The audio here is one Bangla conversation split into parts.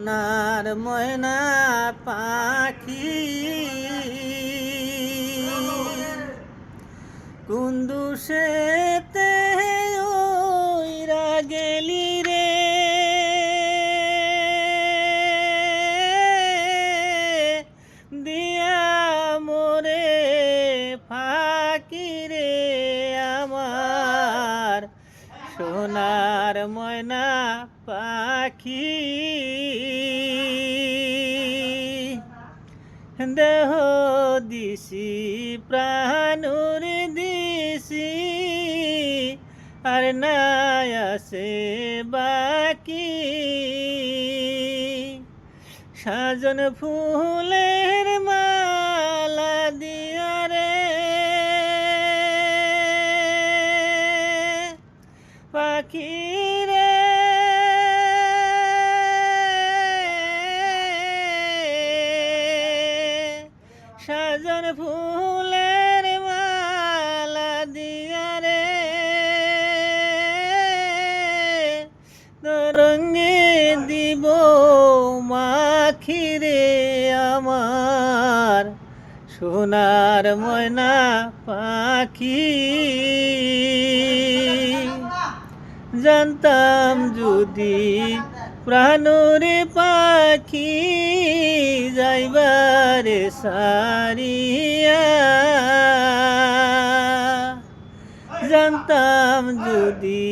নার ময়না পাখি। কুন্দুসেতে ওইরা গেলি রে। দিয়া মোরে ফাঁকি রে আমার। সোনার ময়না পাখি। দেহ দিছি প্রাণুর দিছি আর আছে বাকি। সাজন ফুলের মালা দিয়া সাজন ফুলের মালা দিয়া রে। রঙে দিব মাখি রে আমার। সোনার ময়না পাখি। জানতাম যদি প্রাণরে পাখি যাইবারে সারিয়া। জানতাম যদি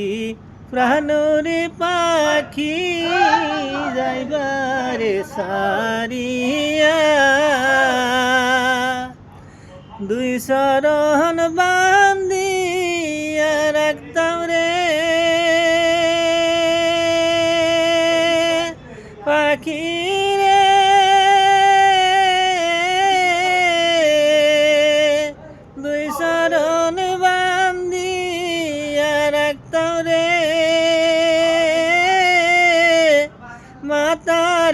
প্রাণরে পাখি যাইবারে সারিয়া। দুই শরণ বান্দিয়া রাখতাম রে। পাখি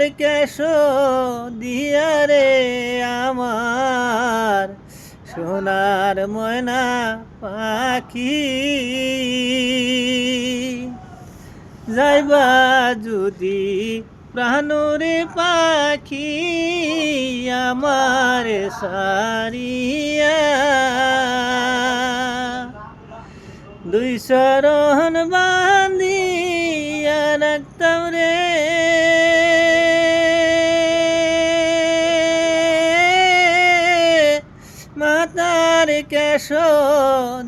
মাতার কেশ দিয়া রে আমার, সোনার ময়না পাখি। যাইবা যদি প্রাণরে পাখি আমার সারিয়া। দুই শরণ বান্দিয়া রাখতাম রে কেশ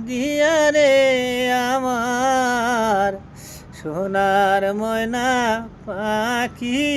দিয়া রে আমার? সোনার ময়না পাখি।